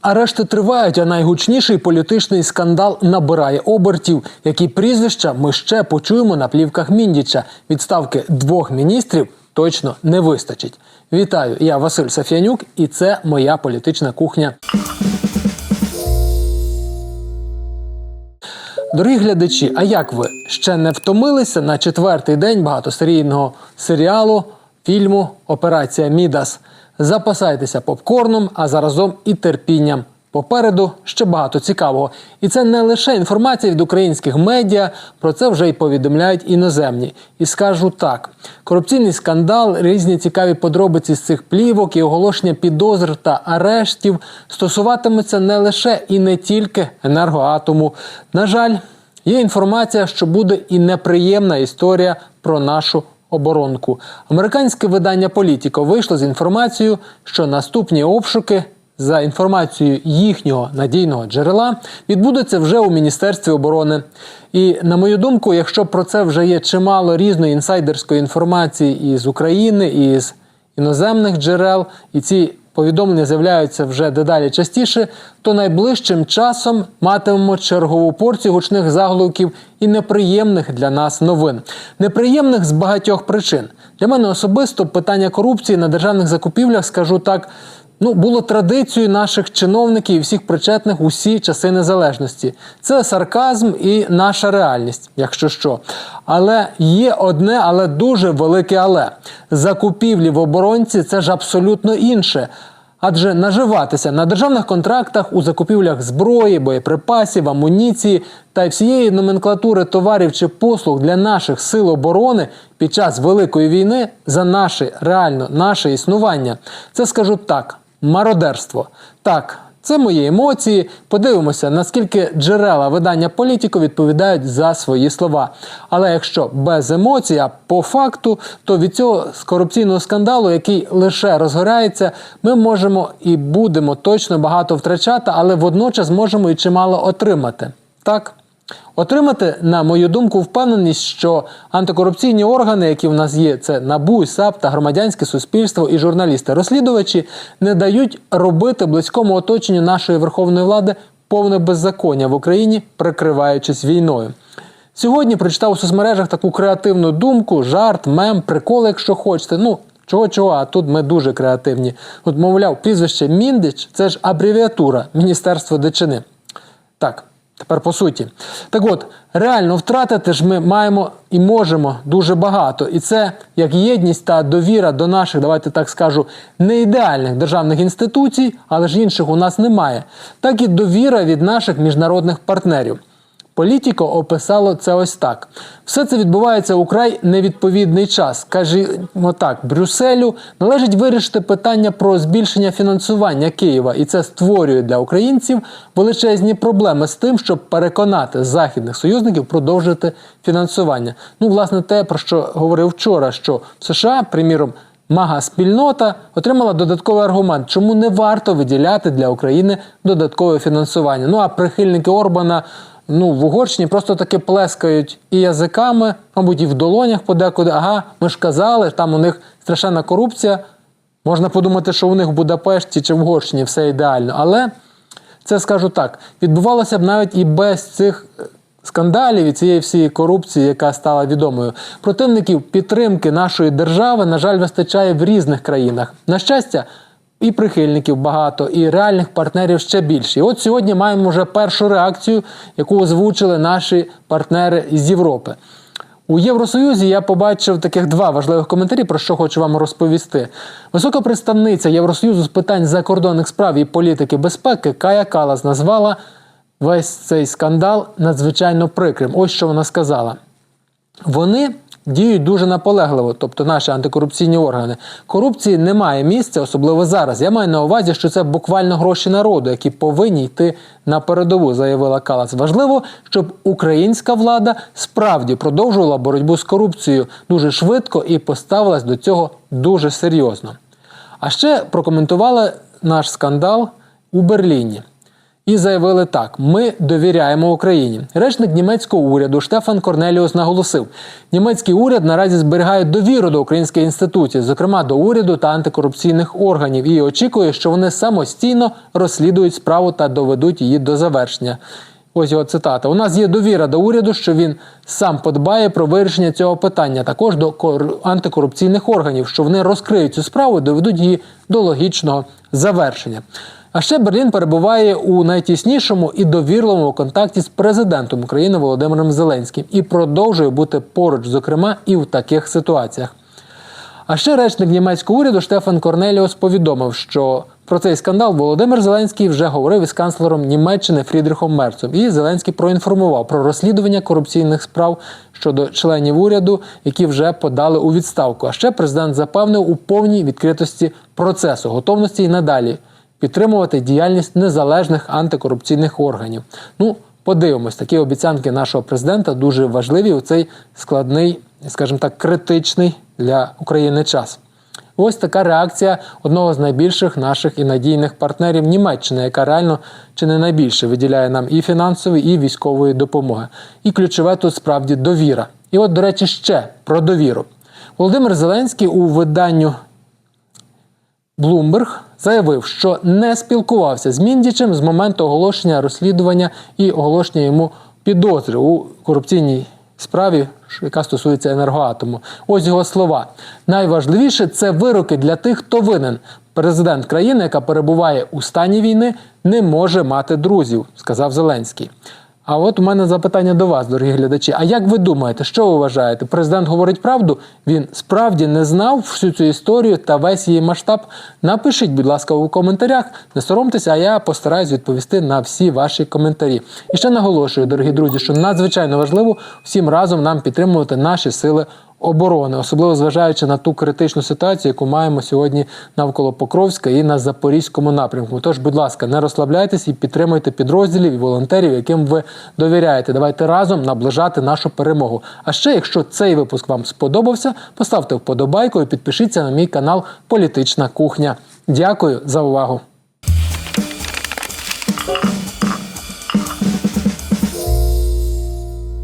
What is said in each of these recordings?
Арешти тривають, а найгучніший політичний скандал набирає обертів. Які прізвища ми ще почуємо на плівках Міндіча. Відставки двох міністрів точно не вистачить. Вітаю, я Василь Сафянюк, і це моя політична кухня. Дорогі глядачі, а як ви ще не втомилися на четвертий день багатосерійного серіалу, фільму Операція Мідас? Запасайтеся попкорном, а заразом і терпінням. Попереду ще багато цікавого. І це не лише інформація від українських медіа, про це вже й повідомляють іноземні. І скажу так: корупційний скандал, різні цікаві подробиці з цих плівок і оголошення підозр та арештів стосуватимуться не лише і не тільки енергоатому. На жаль, є інформація, що буде і неприємна історія про нашу оборонку. Американське видання Політіко вийшло з інформацією, що наступні обшуки. За інформацією їхнього надійного джерела відбудуться вже у міністерстві оборони. І на мою думку, якщо про це вже є чимало різної інсайдерської інформації із України, і з іноземних джерел, і ці повідомлення з'являються вже дедалі частіше, то найближчим часом матимемо чергову порцію гучних заголовків і неприємних для нас новин. Неприємних з багатьох причин. Для мене особисто питання корупції на державних закупівлях, скажу так. Ну, було традицією наших чиновників і всіх причетних усі часи незалежності. Це сарказм і наша реальність, якщо що. Але є одне, але дуже велике але закупівлі в оборонці це ж абсолютно інше. Адже наживатися на державних контрактах у закупівлях зброї, боєприпасів, амуніції та всієї номенклатури товарів чи послуг для наших сил оборони під час великої війни за наше реально наше існування. Це скажу так: мародерство. Так, це мої емоції. Подивимося, наскільки джерела видання політико відповідають за свої слова. Але якщо без емоцій, а по факту, то від цього з корупційного скандалу, який лише розгорається, ми можемо і будемо точно багато втрачати, але водночас можемо і чимало отримати. Так. Отримати, на мою думку, впевненість, що антикорупційні органи, які в нас є, це НАБУ, САП та громадянське суспільство і журналісти-розслідувачі, не дають робити близькому оточенню нашої верховної влади повне беззаконня в Україні, прикриваючись війною. Сьогодні прочитав у соцмережах таку креативну думку, жарт, мем, прикол, якщо хочете. Ну, чого чого, а тут ми дуже креативні. От, мовляв, прізвище Міндич це ж абревіатура Міністерства дичини. Так. Тепер по суті. Так от, реально втратити ж ми маємо і можемо дуже багато. І це як єдність та довіра до наших, давайте так скажу, не ідеальних державних інституцій, але ж інших у нас немає, так і довіра від наших міжнародних партнерів. Політіко описало це ось так: все це відбувається у невідповідний час. Кажімо так, Брюсселю належить вирішити питання про збільшення фінансування Києва, і це створює для українців величезні проблеми з тим, щоб переконати західних союзників продовжити фінансування. Ну, власне, те про що говорив вчора, що в США, приміром. Мага спільнота отримала додатковий аргумент, чому не варто виділяти для України додаткове фінансування. Ну а прихильники Орбана ну, в Угорщині просто таки плескають і язиками, мабуть, і в долонях подекуди. Ага, ми ж казали, там у них страшенна корупція. Можна подумати, що у них в Будапешті чи в Угорщині все ідеально. Але це скажу так: відбувалося б навіть і без цих скандалів і цієї всієї корупції, яка стала відомою. Противників підтримки нашої держави, на жаль, вистачає в різних країнах. На щастя. І прихильників багато, і реальних партнерів ще більше. І от сьогодні маємо вже першу реакцію, яку озвучили наші партнери з Європи. У Євросоюзі я побачив таких два важливих коментарі, про що хочу вам розповісти. Висока представниця Євросоюзу з питань закордонних справ і політики безпеки Кая Калас назвала весь цей скандал надзвичайно прикрим. Ось що вона сказала. Вони діють дуже наполегливо, тобто наші антикорупційні органи. Корупції немає місця, особливо зараз. Я маю на увазі, що це буквально гроші народу, які повинні йти на передову, заявила Калас. Важливо, щоб українська влада справді продовжувала боротьбу з корупцією дуже швидко і поставилась до цього дуже серйозно. А ще прокоментували наш скандал у Берліні. І заявили так: ми довіряємо Україні. Речник німецького уряду Штефан Корнеліус наголосив: німецький уряд наразі зберігає довіру до українських інституцій, зокрема до уряду та антикорупційних органів, і очікує, що вони самостійно розслідують справу та доведуть її до завершення. Ось його цитата. У нас є довіра до уряду, що він сам подбає про вирішення цього питання, також до кор- антикорупційних органів, що вони розкриють цю справу і доведуть її до логічного завершення. А ще Берлін перебуває у найтіснішому і довірливому контакті з президентом України Володимиром Зеленським і продовжує бути поруч, зокрема, і в таких ситуаціях. А ще речник німецького уряду Штефан Корнеліус повідомив, що про цей скандал Володимир Зеленський вже говорив із канцлером Німеччини Фрідрихом Мерцем. І Зеленський проінформував про розслідування корупційних справ щодо членів уряду, які вже подали у відставку. А ще президент запевнив у повній відкритості процесу, готовності і надалі підтримувати діяльність незалежних антикорупційних органів. Ну, подивимось, такі обіцянки нашого президента дуже важливі у цей складний, скажімо так, критичний для України час. Ось така реакція одного з найбільших наших і надійних партнерів Німеччини, яка реально чи не найбільше виділяє нам і фінансової, і військової допомоги. І ключове тут справді довіра. І от, до речі, ще про довіру. Володимир Зеленський у виданню Блумберг заявив, що не спілкувався з Міндічем з моменту оголошення розслідування і оголошення йому підозри у корупційній справі, яка стосується енергоатому. Ось його слова. Найважливіше це вироки для тих, хто винен. Президент країни, яка перебуває у стані війни, не може мати друзів, сказав Зеленський. А от у мене запитання до вас, дорогі глядачі. А як ви думаєте, що ви вважаєте? Президент говорить правду? Він справді не знав всю цю історію та весь її масштаб? Напишіть, будь ласка, у коментарях. Не соромтеся, а я постараюсь відповісти на всі ваші коментарі. І ще наголошую, дорогі друзі, що надзвичайно важливо всім разом нам підтримувати наші сили оборони, особливо зважаючи на ту критичну ситуацію, яку маємо сьогодні навколо Покровська і на Запорізькому напрямку. Тож, будь ласка, не розслабляйтесь і підтримуйте підрозділів і волонтерів, яким ви довіряєте. Давайте разом наближати нашу перемогу. А ще, якщо цей випуск вам сподобався, поставте вподобайку і підпишіться на мій канал Політична кухня. Дякую за увагу.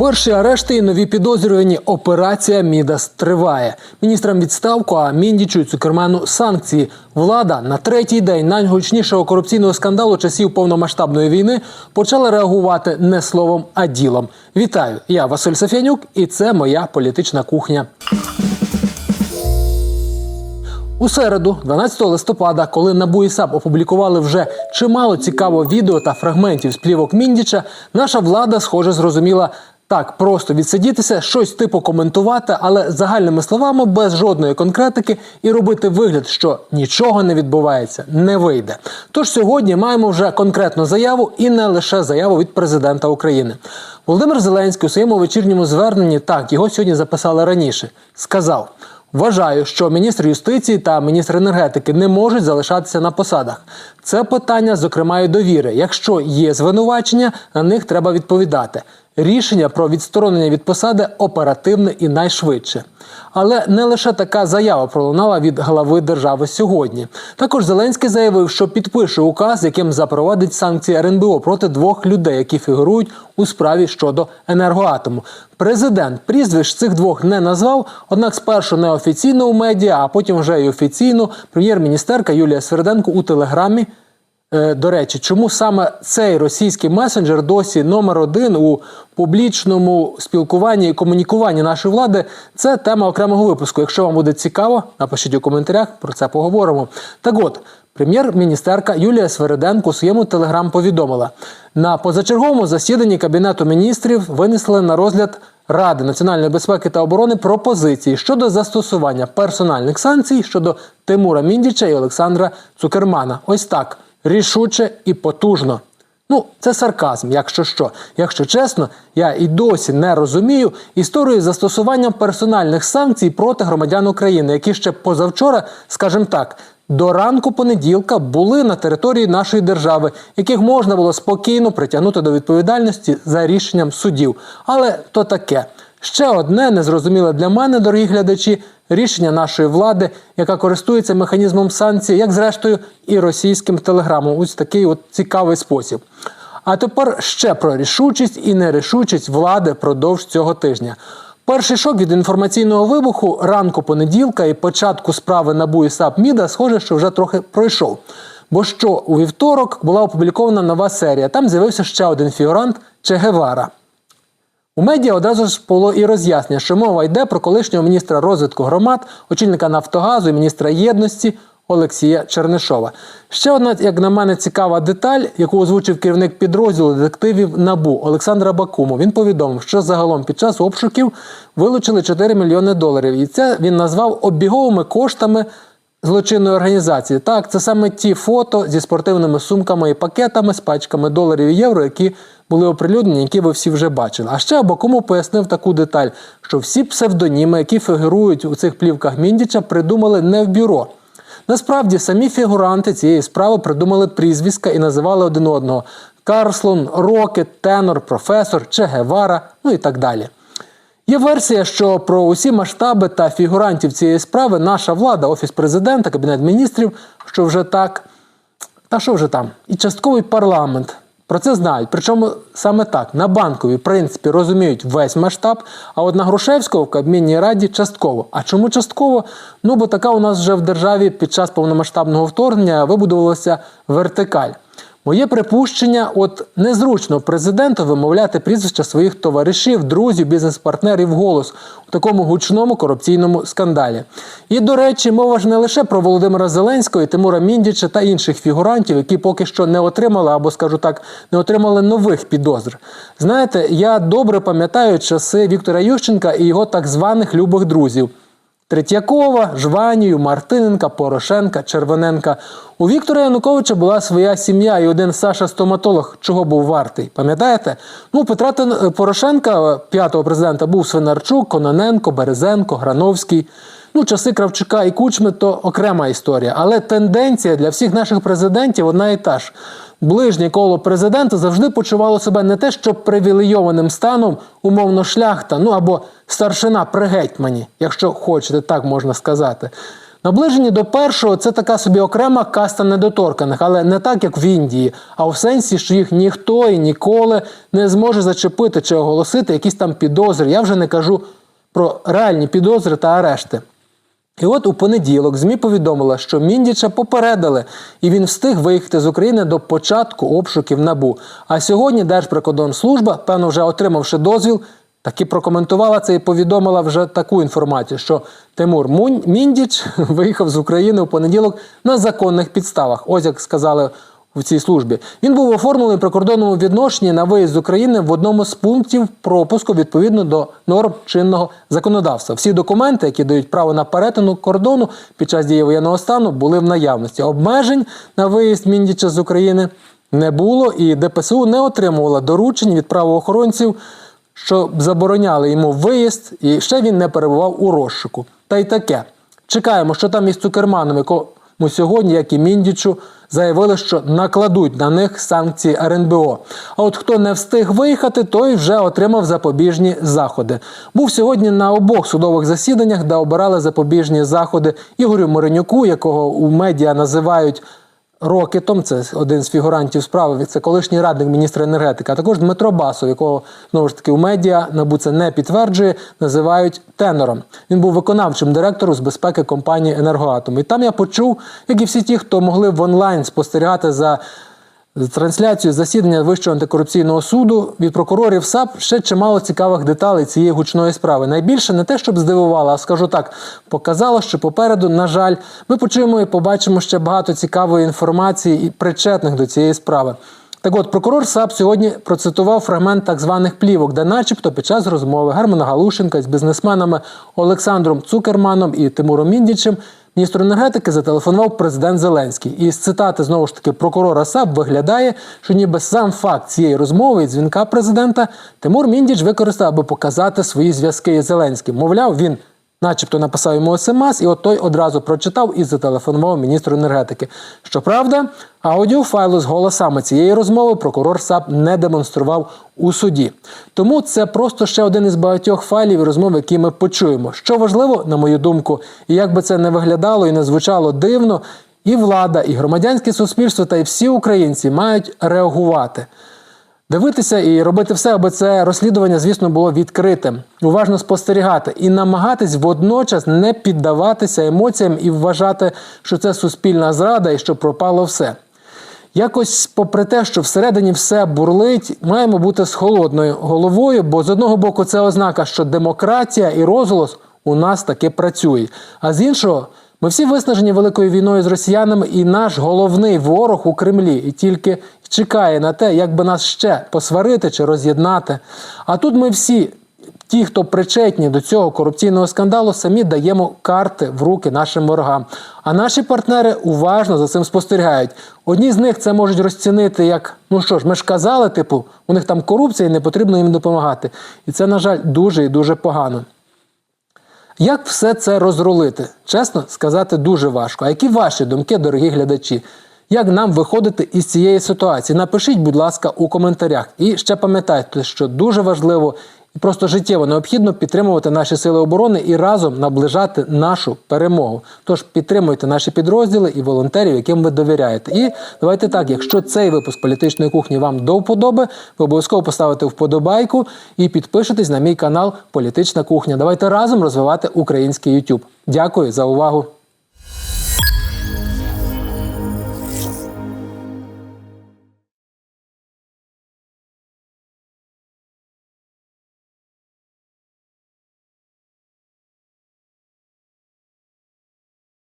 Перші арешти і нові підозрювані. Операція Мідас триває. Міністрам відставку, а Міндічу і Цукерману санкції. Влада на третій день найгучнішого корупційного скандалу часів повномасштабної війни почала реагувати не словом, а ділом. Вітаю! Я Василь Сафянюк, і це моя політична кухня. У середу, 12 листопада, коли НАБУ і опублікували вже чимало цікавого відео та фрагментів з плівок Міндіча, наша влада, схоже, зрозуміла так просто відсидітися, щось типу коментувати, але загальними словами, без жодної конкретики, і робити вигляд, що нічого не відбувається, не вийде. Тож сьогодні маємо вже конкретну заяву і не лише заяву від президента України. Володимир Зеленський у своєму вечірньому зверненні так його сьогодні записали раніше. Сказав. Вважаю, що міністр юстиції та міністр енергетики не можуть залишатися на посадах. Це питання, зокрема, і довіри. Якщо є звинувачення, на них треба відповідати. Рішення про відсторонення від посади оперативне і найшвидше. Але не лише така заява пролунала від глави держави сьогодні. Також Зеленський заявив, що підпише указ, яким запровадить санкції РНБО проти двох людей, які фігурують у справі щодо енергоатому. Президент прізвищ цих двох не назвав, однак спершу неофіційно у медіа, а потім вже й офіційно прем'єр-міністерка Юлія Сверденко у телеграмі До речі, чому саме цей російський месенджер досі номер один у публічному спілкуванні і комунікуванні нашої влади? Це тема окремого випуску. Якщо вам буде цікаво, напишіть у коментарях, про це поговоримо. Так от. Прем'єр-міністерка Юлія Свериденко у своєму телеграм повідомила на позачерговому засіданні кабінету міністрів винесли на розгляд Ради національної безпеки та оборони пропозиції щодо застосування персональних санкцій щодо Тимура Міндіча і Олександра Цукермана. Ось так рішуче і потужно. Ну, це сарказм, якщо що. Якщо чесно, я і досі не розумію історію застосування персональних санкцій проти громадян України, які ще позавчора, скажімо так, до ранку понеділка були на території нашої держави, яких можна було спокійно притягнути до відповідальності за рішенням судів. Але то таке. Ще одне незрозуміле для мене, дорогі глядачі, рішення нашої влади, яка користується механізмом санкцій, як зрештою і російським телеграмом. Ось такий от цікавий спосіб. А тепер ще про рішучість і нерішучість влади продовж цього тижня. Перший шок від інформаційного вибуху ранку понеділка і початку справи НАБУ і САП Міда, схоже, що вже трохи пройшов. Бо що у вівторок була опублікована нова серія. Там з'явився ще один фігурант Че Гевара. У медіа одразу ж було і роз'яснення, що мова йде про колишнього міністра розвитку громад, очільника Нафтогазу і міністра єдності Олексія Чернишова. Ще одна, як на мене, цікава деталь, яку озвучив керівник підрозділу детективів НАБУ Олександра Бакумов. Він повідомив, що загалом під час обшуків вилучили 4 мільйони доларів, і це він назвав обіговими коштами злочинної організації. Так, це саме ті фото зі спортивними сумками і пакетами з пачками доларів і євро, які були оприлюднені, які ви всі вже бачили. А ще Абакумов пояснив таку деталь, що всі псевдоніми, які фігурують у цих плівках Міндіча, придумали не в бюро. Насправді самі фігуранти цієї справи придумали прізвиська і називали один одного Карслон, Рокет, Тенор, професор, Че Гевара, ну і так далі. Є версія, що про усі масштаби та фігурантів цієї справи наша влада, офіс президента, кабінет міністрів, що вже так, та що вже там, і частковий парламент. Про це знають. Причому саме так на банковій в принципі розуміють весь масштаб. А от на Грушевського в Кабмінній раді частково. А чому частково? Ну бо така у нас вже в державі під час повномасштабного вторгнення вибудувалася вертикаль. Моє припущення, от незручно президенту вимовляти прізвища своїх товаришів, друзів, бізнес-партнерів голос у такому гучному корупційному скандалі. І до речі, мова ж не лише про Володимира Зеленського, Тимура Міндіча та інших фігурантів, які поки що не отримали, або скажу так, не отримали нових підозр. Знаєте, я добре пам'ятаю часи Віктора Ющенка і його так званих любих друзів. Третьякова, Жванію, Мартиненка, Порошенка, Червоненка. У Віктора Януковича була своя сім'я і один Саша стоматолог, чого був вартий. Пам'ятаєте? Ну, Петра Порошенка, п'ятого президента, був Свинарчук, Кононенко, Березенко, Грановський. Ну, часи Кравчука і Кучми то окрема історія. Але тенденція для всіх наших президентів одна і та ж. Ближнє коло президента завжди почувало себе не те, що привілейованим станом, умовно шляхта, ну або старшина при гетьмані, якщо хочете, так можна сказати. Наближені до першого це така собі окрема каста недоторканих, але не так, як в Індії, а в сенсі, що їх ніхто і ніколи не зможе зачепити чи оголосити якісь там підозри. Я вже не кажу про реальні підозри та арешти. І от у понеділок ЗМІ повідомила, що Міндіча попередили, і він встиг виїхати з України до початку обшуків набу. А сьогодні Держприкордонслужба, певно, вже отримавши дозвіл, таки прокоментувала це і повідомила вже таку інформацію, що Тимур Міндіч виїхав з України у понеділок на законних підставах. Ось як сказали в цій службі. Він був оформлений при кордонному відношенні на виїзд з України в одному з пунктів пропуску відповідно до норм чинного законодавства. Всі документи, які дають право на перетину кордону під час дії воєнного стану, були в наявності. Обмежень на виїзд Міндіча з України не було, і ДПСУ не отримувала доручень від правоохоронців, що забороняли йому виїзд, і ще він не перебував у розшуку. Та й таке. Чекаємо, що там із Цукерманом, якому сьогодні, як і Міндічу, заявили, що накладуть на них санкції РНБО. А от хто не встиг виїхати, той вже отримав запобіжні заходи. Був сьогодні на обох судових засіданнях, де обирали запобіжні заходи Ігорю Моренюку, якого у медіа називають. Рокетом, це один з фігурантів справи, це колишній радник міністра енергетики, а також Дмитро Басов, якого знову ж таки у медіа НАБУ це не підтверджує, називають тенором. Він був виконавчим директором з безпеки компанії Енергоатом. І там я почув, як і всі ті, хто могли в онлайн спостерігати за трансляцією засідання Вищого антикорупційного суду від прокурорів САП ще чимало цікавих деталей цієї гучної справи. Найбільше не те, щоб здивувало, а скажу так, показало, що попереду, на жаль, ми почуємо і побачимо ще багато цікавої інформації і причетних до цієї справи. Так от, прокурор САП сьогодні процитував фрагмент так званих плівок, де, начебто, під час розмови Германа Галушенка з бізнесменами Олександром Цукерманом і Тимуром Міндічем міністру енергетики зателефонував президент Зеленський. І з цитати знову ж таки прокурора САП виглядає, що ніби сам факт цієї розмови і дзвінка президента Тимур Міндіч використав, аби показати свої зв'язки із Зеленським. Мовляв, він Начебто написав йому смс, і от той одразу прочитав і зателефонував міністру енергетики. Щоправда, аудіофайлу з голосами цієї розмови прокурор САП не демонстрував у суді. Тому це просто ще один із багатьох файлів і розмов, які ми почуємо. Що важливо, на мою думку, і як би це не виглядало і не звучало дивно, і влада, і громадянське суспільство, та й всі українці мають реагувати. Дивитися і робити все, аби це розслідування, звісно, було відкритим, уважно спостерігати і намагатись водночас не піддаватися емоціям і вважати, що це суспільна зрада і що пропало все. Якось, попри те, що всередині все бурлить, маємо бути з холодною головою, бо з одного боку це ознака, що демократія і розголос у нас таки працює. А з іншого, ми всі виснажені великою війною з росіянами, і наш головний ворог у Кремлі і тільки чекає на те, як би нас ще посварити чи роз'єднати. А тут ми всі. Ті, хто причетні до цього корупційного скандалу, самі даємо карти в руки нашим ворогам. А наші партнери уважно за цим спостерігають. Одні з них це можуть розцінити як: ну що ж, ми ж казали, типу, у них там корупція і не потрібно їм допомагати. І це, на жаль, дуже і дуже погано. Як все це розрулити? Чесно сказати, дуже важко. А які ваші думки, дорогі глядачі? Як нам виходити із цієї ситуації? Напишіть, будь ласка, у коментарях. І ще пам'ятайте, що дуже важливо просто життєво необхідно підтримувати наші сили оборони і разом наближати нашу перемогу. Тож підтримуйте наші підрозділи і волонтерів, яким ви довіряєте. І давайте так, якщо цей випуск політичної кухні вам до вподоби, ви обов'язково поставите вподобайку і підпишитесь на мій канал Політична кухня. Давайте разом розвивати український YouTube. Дякую за увагу.